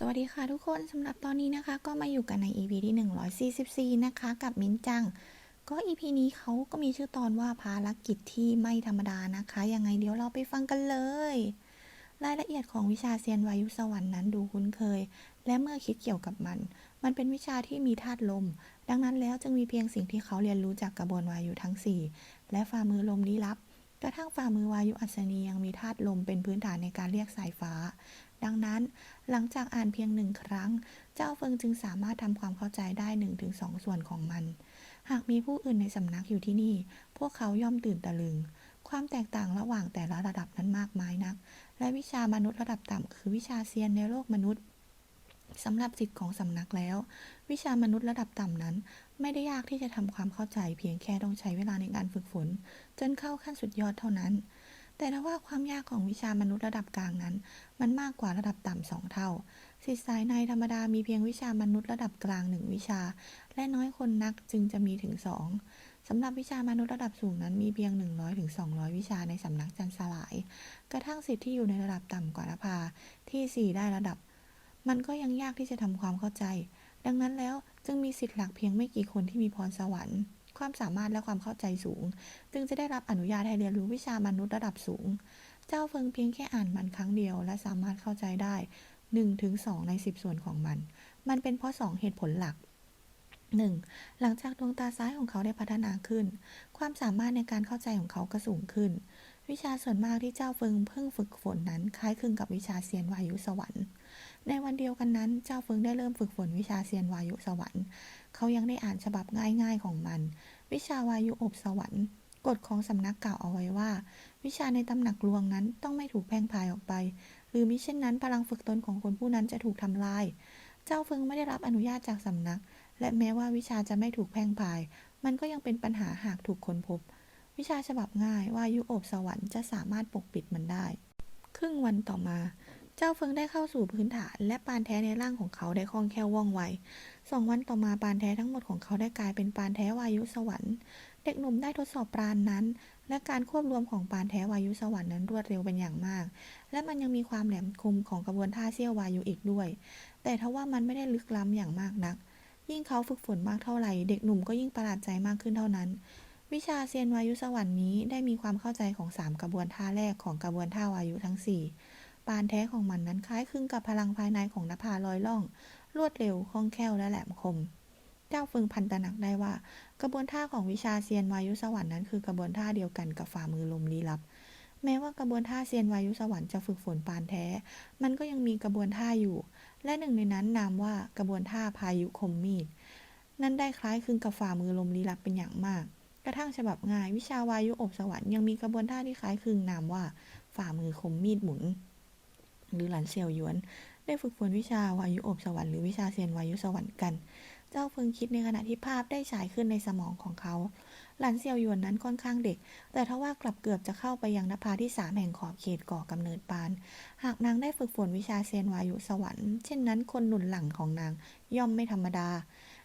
สวัสดีค่ะทุกคนสำหรับตอนนี้นะคะ ก็มาอยู่กันใน EP ที่ 144 นะคะ กับมิ้นจัง ก็ EP นี้เขาก็มีชื่อตอนว่าภารกิจที่ไม่ธรรมดานะคะ ยังไงเดี๋ยวเราไปฟังกันเลย รายละเอียดของวิชาเซียนวายุสวรรค์นั้นดูคุ้นเคย และเมื่อคิดเกี่ยวกับมัน มันเป็นวิชาที่มีธาตุลม ดังนั้นแล้วจึงมีเพียงสิ่งที่เขาเรียนรู้จากกระบวนวายุทั้ง 4 และฝ่ามือลมลี้ลับกระทั่งฝ่ามือวายุอัศนียังมีธาตุลมเป็นพื้นฐานในการเรียกสายฟ้า ดังนั้นหลังจากอ่านเพียงหนึ่งครั้ง เจ้าเฟิงจึงสามารถทำความเข้าใจได้1นถึงสองส่วนของมัน หากมีผู้อื่นในสำนักอยู่ที่นี่ พวกเขาย่อมตื่นตะลึง ความแตกต่างระหว่างแต่ละระดับนั้นมากมายนัก และวิชามนุษย์ระดับต่ำคือวิชาเซียนในโลกมนุษย์สำหรับสิทธิ์ของสำนักแล้ว วิชามนุษย์ระดับต่ำนั้น ไม่ได้ยากที่จะทำความเข้าใจเพียงแค่ต้องใช้เวลาในการฝึกฝน จนเข้าขั้นสุดยอดเท่านั้น แต่ถ้าว่าความยากของวิชามนุษย์ระดับกลางนั้น มันมากกว่าระดับต่ำสองเท่าสิทธิสายในธรรมดามีเพียงวิชามนุษย์ระดับกลางหนึ่งวิชา และน้อยคนนักจึงจะมีถึงสองสำหรับวิชามนุษย์ระดับสูงนั้นมีเพียง 100ถึง200 วิชาในสำนักจันสลาย กระทั่งสิทธิ์ที่อยู่ในระดับต่ำกว่านภาที่ 4 ได้ระดับ มันก็ยังยากที่จะทำความเข้าใจ ดังนั้นแล้วจึงมีสิทธิ์หลักเพียงไม่กี่คนที่มีพรสวรรค์ ความสามารถและความเข้าใจสูง จึงจะได้รับอนุญาตให้เรียนรู้วิชามนุษย์ระดับสูง เจ้าเฟิงเพียงแค่อ่านมันครั้งเดียว และสามารถเข้าใจได้1ถึง2ใน 10 ส่วนของมัน มันเป็นเพราะ 2 เหตุผลหลัก 1. หลังจากดวงตาซ้ายของเขาได้พัฒนาขึ้น ความสามารถในการเข้าใจของเขาก็สูงขึ้น วิชาส่วนมากที่เจ้าเฟิงเพิ่งฝึกฝนนั้น คล้ายคลึงกับวิชาเซียนวายุสวรรค์ ในวันเดียวกันนั้น เจ้าเฟิงได้เริ่มฝึกฝนวิชาเซียนวายุสวรรค์ เขายังได้อ่านฉบับง่ายๆของมัน วิชาวายุอบสวรรค์กฎของสำนักกล่าวเอาไว้ว่า วิชาในตำหนักลวงนั้นต้องไม่ถูกแพร่งพายออกไป หรือมิเช่นนั้นพลังฝึกตนของคนผู้นั้นจะถูกทำลาย เจ้าเฟิงไม่ได้รับอนุญาตจากสำนัก และแม้ว่าวิชาจะไม่ถูกแพร่งพาย มันก็ยังเป็นปัญหาหากถูกค้นพบ วิชาฉบับง่ายว่ายุโอบสวรรค์จะสามารถปกปิดมันได้ ครึ่งวันต่อมา เจ้าเฟิงได้เข้าสู่พื้นฐาน และปานแท้ในร่างของเขาได้คล่องแคล่วว่องไวสองวันต่อมาปานแท้ทั้งหมดของเขาได้กลายเป็นปานแท้วายุสวรรค์ เด็กหนุ่มได้ทดสอบปานนั้น และการควบรวมของปานแท้วายุสวรรค์นั้นรวดเร็วเป็นอย่างมาก และมันยังมีความแหลมคมของกระบวนท่าเสี้ยววายุอีกด้วย แต่ทว่ามันไม่ได้ลึกล้ำอย่างมากนัก ยิ่งเขาฝึกฝนมากเท่าไหร่ เด็กหนุ่มก็ยิ่งประหลาดใจมากขึ้นเท่านั้น วิชาเซียนวายุสวรรค์นี้ได้มีความเข้าใจของสามกระบวนท่าแรกของกระบวนท่าวายุทั้งสี่ปานแท้ของมันนั้นคล้ายคลึงกับพลังภายในของนภาลอยล่อง รวดเร็วคล่องแคล่วและแหลมคม เจ้าเฟิงพันตนักได้ว่า กระบวนท่าของวิชาเซียนวายุสวรรค์นั้นคือกระบวนท่าเดียวกันกับฝ่ามือลมลี้ลับ แม้ว่ากระบวนท่าเซียนวายุสวรรค์จะฝึกฝนปานแท้ มันก็ยังมีกระบวนท่าอยู่ และหนึ่งในนั้นนามว่ากระบวนท่าพายุคมมีด นั่นได้คล้ายคลึงกับฝ่ามือลมลี้ลับเป็นอย่างมาก ระทั่งฉบับงายวิชาวายุอบสวรรค์ยังมีกระบวนท่าที่คล้ายคลึงนามว่า ฝ่ามือคมมีดหมุน หรือหลันเซียวหยวน ได้ฝึกฝนวิชาวายุอบสวรรค์หรือวิชาเซียนวายุสวรรค์กัน เจ้าเฟิงคิดในขณะที่ภาพได้ฉายขึ้นในสมองของเขา หลันเซียวหยวนนั้นค่อนข้างเด็ก แต่ทว่ากลับเกือบจะเข้าไปยังนภาที่สามแห่งขอบเขตก่อกำเนิดปาน หากนางได้ฝึกฝนวิชาเซียนวายุสวรรค์ เช่นนั้นคนหนุนหลังของนางย่อมไม่ธรรมดา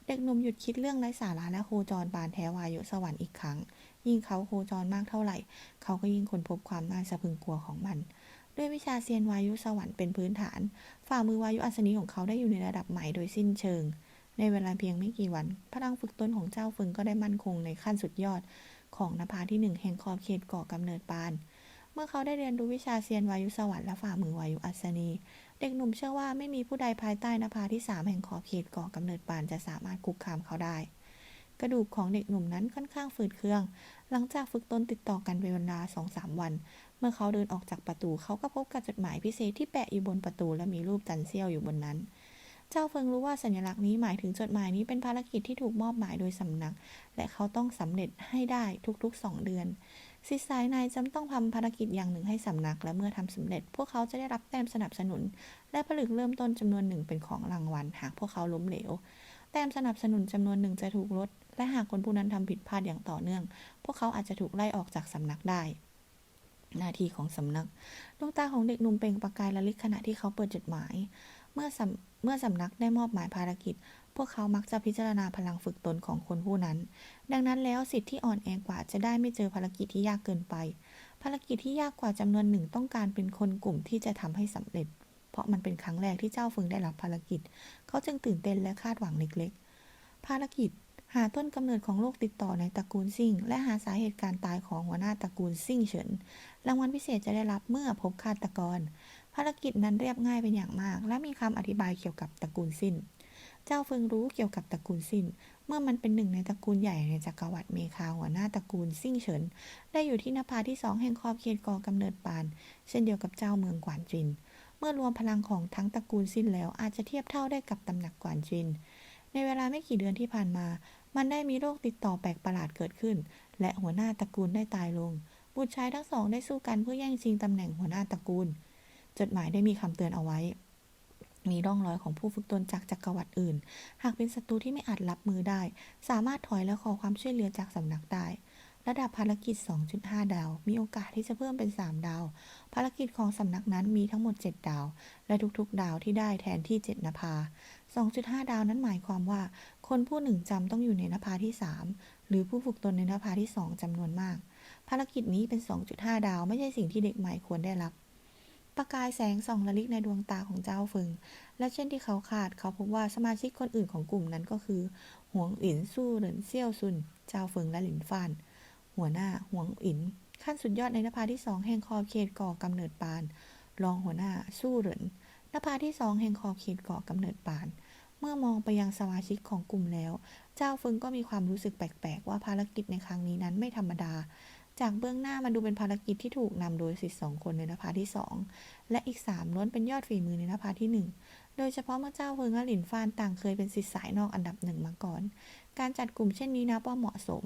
เด็กหนุ่มหยุดคิดเรื่องไร้สาระและโคจรปานแท้วายุสวรรค์อีกครั้ง ยิ่งเขาโคจรมากเท่าไหร่ เขาก็ยิ่งค้นพบความน่าสะพรึงกลัวของมัน ด้วยวิชาเซียนวายุสวรรค์เป็นพื้นฐาน ฝ่ามือวายุอัศนีของเขาได้อยู่ในระดับใหม่โดยสิ้นเชิง ในเวลาเพียงไม่กี่วัน พลังฝึกตนของเจ้าเฟิงก็ได้มั่นคงในขั้นสุดยอด ของนภาที่หนึ่งแห่งขอบเขตก่อกำเนิดปาน เมื่อเขาได้เรียนรู้วิชาเซียนวายุสวรรค์และฝ่ามือวายุอัศนี เด็กหนุ่มเชื่อว่าไม่มีผู้ใดภายใต้นภาที่สามแห่งขอบเขตก่อกำเนิดปานจะสามารถคุกคามเขาได้ กระดูกของเด็กหนุ่มนั้นค่อนข้างฝืดเคือง หลังจากฝึกตนติดต่อกันเป็นเวลาสองสามวัน เมื่อเขาเดินออกจากประตูเขาก็พบกับจดหมายพิเศษที่แปะอยู่บนประตูและมีรูปจันเซี่ยวอยู่บนนั้น เจ้าเฟิงรู้ว่าสัญลักษณ์นี้หมายถึงจดหมายนี้เป็นภารกิจที่ถูกมอบหมายโดยสำนัก และเขาต้องสำเร็จให้ได้ทุกๆสองเดือน สิทธิสายจำต้องทำภารกิจอย่างหนึ่งให้สำนัก และเมื่อทำสำเร็จ พวกเขาจะได้รับแต้มสนับสนุน และผลึกเริ่มต้นจำนวนหนึ่งเป็นของรางวัล หากพวกเขาล้มเหลว แต้มสนับสนุนจำนวนหนึ่งจะถูกลด และหากคนผู้นั้นทำผิดพลาดอย่างต่อเนื่อง พวกเขาอาจจะถูกไล่ออกจากสำนักได้หน้าที่ของสำนัก ดวงตาของเด็กหนุ่มเปล่งประกายระลิกขณะที่เขาเปิดจดหมาย เมื่อสำเมื่อสำนักได้มอบหมายภารกิจ พวกเขามักจะพิจารณาพลังฝึกตนของคนผู้นั้น ดังนั้นแล้วสิทธิ์ที่อ่อนแอกว่าจะได้ไม่เจอภารกิจที่ยากเกินไป ภารกิจที่ยากกว่าจำนวนหนึ่งต้องการเป็นคนกลุ่มที่จะทำให้สำเร็จ เพราะมันเป็นครั้งแรกที่เจ้าเฟิงได้รับภารกิจ เขาจึงตื่นเต้นและคาดหวังเล็กๆ ภารกิจหาต้นกำเนิดของโรคติดต่อในตระกูลซิ่ง และหาสาเหตุการตายของหัวหน้าตระกูลซิ่งเฉิน รางวัลพิเศษจะได้รับเมื่อพบฆาตกร ภารกิจนั้นเรียบง่ายเป็นอย่างมาก และมีคำอธิบายเกี่ยวกับตระกูลซินเจ้าเฟิงรู้เกี่ยวกับตระกูลซินเมื่อมันเป็นหนึ่งในตระกูลใหญ่ในจักรวรรดิเมคาหัวหน้าตระกูลซิ่งเฉิน ได้อยู่ที่นภาที่สองแห่งขอบเขตกอกำเนิดปาน เช่นเดียวกับเจ้าเมืองกวานจิน เมื่อรวมพลังของทั้งตระกูลซินแล้วอาจจะเทียบเท่าได้กับตำหนักกวานจิน ในเวลาไม่กี่เดือนที่ผ่านมา มันได้มีโรคติดต่อแปลกประหลาดเกิดขึ้น และหัวหน้าตระกูลได้ตายลง บุตรชายทั้งสองได้สู้กันเพื่อแย่งชิงตำแหน่งหัวหน้าตระกูล จดหมายได้มีคำเตือนเอาไว้ มีร่องรอยของผู้ฝึกตนจากจักรวรรดิอื่น หากเป็นศัตรูที่ไม่อาจรับมือได้ สามารถถอยและขอความช่วยเหลือจากสำนักได้ ระดับภารกิจ 2.5 ดาว มีโอกาสที่จะเพิ่มเป็น 3 ดาว ภารกิจของสำนักนั้นมีทั้งหมด 7 ดาว และทุกๆ ดาวที่ได้แทนที่ 7นภา2.5 ดาวนั้นหมายความว่า คนผู้หนึ่งจำต้องอยู่ในนภาที่ 3 หรือผู้ฝึกตนในนภาที่ 2จำนวนมาก ภารกิจนี้เป็น 2.5 ดาวไม่ใช่สิ่งที่เด็กใหม่ควรได้รับ ประกายแสงส่องระลิกในดวงตาของเจ้าเฟิง และเช่นที่เขาคาดเขาพบว่าสมาชิกคนอื่นของกลุ่มนั้นก็คือหวงอินสู้เหรินเซี่ยวซุน เจ้าเฟิงและหลินฟาน หัวหน้าหวงอิน ขั้นสุดยอดในนภาที่สองแห่งขอบเขตก่อกำเนิดปาน รองหัวหน้าสู้เหรินนภาที่สองแห่งขอบเขตก่อกำเนิดปาน เมื่อมองไปยังสมาชิกของกลุ่มแล้ว เจ้าเฟิงก็มีความรู้สึกแปลกๆว่าภารกิจในครั้งนี้นั้นไม่ธรรมดา จากเบื้องหน้ามันดูเป็นภารกิจที่ถูกนำโดยสิทธิ์สองคนในนภาที่สองและอีกสามล้วนเป็นยอดฝีมือในนภาที่หนึ่งโดยเฉพาะเมื่อเจ้าเฟิงและหลินฟานต่างเคยเป็นศิษย์สายนอกอันดับหนึ่งมาก่อน การจัดกลุ่มเช่นนี้นับว่าเหมาะสม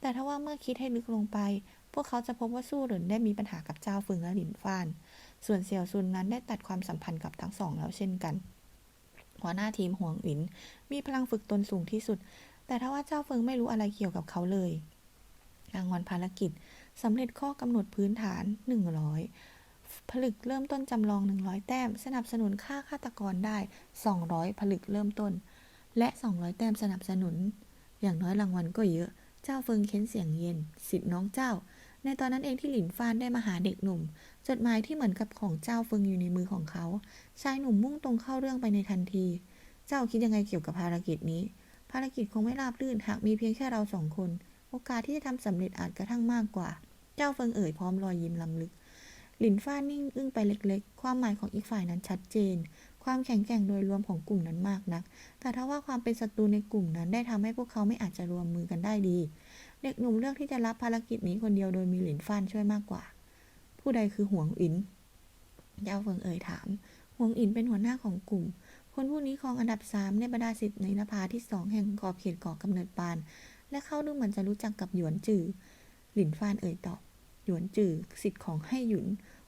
แต่ถ้าว่าเมื่อคิดให้ลึกลงไป พวกเขาจะพบว่าสู้หรินได้มีปัญหากับเจ้าเฟิงและหลินฟาน ส่วนเสี่ยวซุนนั้นได้ตัดความสัมพันธ์กับทั้งสองแล้วเช่นกันหัวหน้าทีมหวงอิน มีพลังฝึกตนสูงที่สุด แต่ถ้าว่าเจ้าเฟิงไม่รู้อะไรเกี่ยวกับเขาเลยรางวัลภารกิจ สำเร็จข้อกำหนดพื้นฐาน 100 ผลึกเริ่มต้นจำลอง 100 แต้ม สนับสนุนค่าฆาตกรได้ 200 ผลึกเริ่มต้น และ 200 แต้มสนับสนุน อย่างน้อยรางวัลก็เยอะเจ้าเฟิงเค้นเสียงเย็น สิทธิ์น้องเจ้า ในตอนนั้นเองที่หลินฟานได้มาหาเด็กหนุ่ม จดหมายที่เหมือนกับของเจ้าเฟิงอยู่ในมือของเขา ชายหนุ่มมุ่งตรงเข้าเรื่องไปในทันที เจ้าคิดยังไงเกี่ยวกับภารกิจนี้ ภารกิจคงไม่ราบรื่นหากมีเพียงแค่เราสองคน โอกาสที่จะทำสำเร็จอาจกระทั่งมากกว่า เจ้าเฟิงเอ่ยพร้อมรอยยิ้มล้ำลึก หลินฟ้านิ่งอึ้งไปเล็กๆ ความหมายของอีกฝ่ายนั้นชัดเจน ความแข็งแกร่งโดยรวมของกลุ่มนั้นมากนัก แต่ถ้าว่าความเป็นศัตรูในกลุ่มนั้นได้ทำให้พวกเขาไม่อาจจะรวมมือกันได้ดี เด็กหนุ่มเลือกที่จะรับภารกิจนี้คนเดียวโดยมีหลินฟ้านช่วยมากกว่า ผู้ใดคือหวงอิน เจ้าเฟิงเอ่ยถามหวงอินเป็นหัวหน้าของกลุ่มคนผู้นี้ครองอันดับสามในบรรดาสิทธิ์ในนภาที่สองแห่งขอบเขตก่อกำเนิดปาน และเขาดูเหมือนจะรู้จักกับหยวนจือ หลินฟานเอ่ยตอบ หยวนจือสิทธิ์ของให้หยุน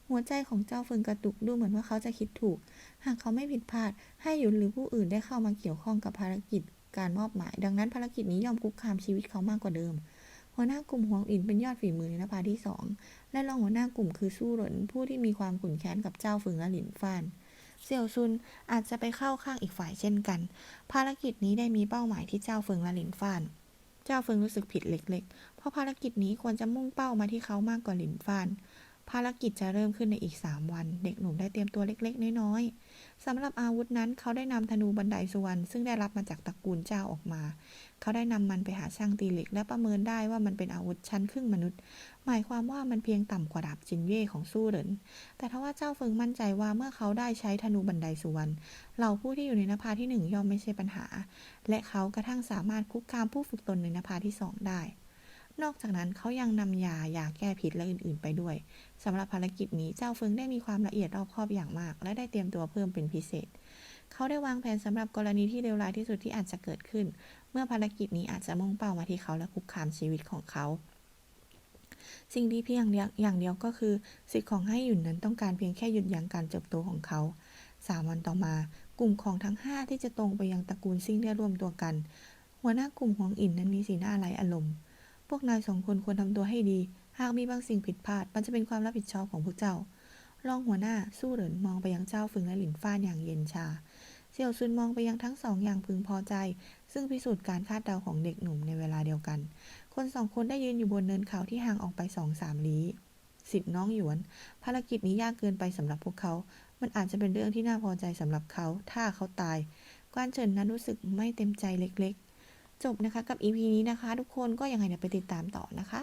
หัวใจของเจ้าเฟิงกระตุกดูเหมือนว่าเขาจะคิดถูก หากเขาไม่ผิดพลาด ให้หยุนหรือผู้อื่นได้เข้ามาเกี่ยวข้องกับภารกิจการมอบหมาย ดังนั้นภารกิจนี้ย่อมคุกคามชีวิตเขามากกว่าเดิม หัวหน้ากลุ่มหวงอินเป็นยอดฝีมือในนภาที่สองและรองหัวหน้ากลุ่มคือสู้หรินผู้ที่มีความขุ่นแค้นกับเจ้าเฟิงและหลินฟานเสี่ยวซุนอาจจะไปเข้าข้างอีกฝ่ายเช่นกัน ภารกิจนี้ได้มีเป้าหมายที่เจ้าเฟิงและหลินฟาน เจ้าเฟิงรู้สึกผิดเล็กๆ เพราะภารกิจนี้ควรจะมุ่งเป้ามาที่เขามากกว่าหลินฟาน ภารกิจจะเริ่มขึ้นในอีก 3 วัน เด็กหนุ่มได้เตรียมตัวเล็กๆ น้อยๆสำหรับอาวุธนั้นเขาได้นำธนูบันไดสุวรรณซึ่งได้รับมาจากตระกูลเจ้าออกมา เขาได้นำมันไปหาช่างตีเหล็ก และประเมินได้ว่ามันเป็นอาวุธชั้นครึ่งมนุษย์ หมายความว่ามันเพียงต่ำกว่าดาบจินเย่ของสู้เหรินแต่ทว่าเจ้าเฟิงมั่นใจว่าเมื่อเขาได้ใช้ธนูบันไดสุวรรณเหล่าผู้ที่อยู่ในนภาที่หนึ่งย่อมไม่ใช่ปัญหา และเขากระทั่งสามารถคุกคามผู้ฝึกตนในนภาที่สองได้ นอกจากนั้นเขายังนำยายาแก้พิษและอื่นๆ ไปด้วยสำหรับภารกิจนี้เจ้าเฟิงได้มีความละเอียดรอบคอบอย่างมาก และได้เตรียมตัวเพิ่มเป็นพิเศษ เขาได้วางแผนสำหรับกรณีที่เลวร้ายที่สุดที่อาจจะเกิดขึ้น เมื่อภารกิจนี้อาจจะมุ่งเป้ามาที่เขาและคุกคามชีวิตของเขาสิ่งที่เพียงยอย่างเดียวก็คือ สิทธิ์ของให้หยุนนั้นต้องการเพียงแค่หยุดยั้งการเติบโตของเขาสามวันต่อมา กลุ่มของทั้งห้าที่จะตรงไปยังตระกูลซิ่งได้รวมตัวกัน หัวหน้ากลุ่มหวงอินนั้นมีสีหน้าไร้อารมณ์ พวกนายสองคนควรทำตัวให้ดี หากมีบางสิ่งผิดพลาด มันจะเป็นความรับผิดชอบของพวกเจ้า รองหัวหน้าสู้เหรินมองไปยังเจ้าฟึงและหลินฟ้านอย่างเย็นชา เสี่ยวซุนมองไปยังทั้งสองอย่างพึงพอใจ ซึ่งพิสูจน์การคาดเดาของเด็กหนุ่มในเวลาเดียวกัน คนสองคนได้ยืนอยู่บนเนินเขาที่ห่างออกไปสองสามลี้สิทธิ์น้องหยวน ภารกิจนี้ยากเกินไปสำหรับพวกเขา มันอาจจะเป็นเรื่องที่น่าพอใจสำหรับเขา ถ้าเขาตาย กวานเฉินนั้นรู้สึกไม่เต็มใจเล็ก จบนะคะกับ EP นี้นะคะ ทุกคนก็ยังไงเนี่ยไปติดตามต่อนะคะ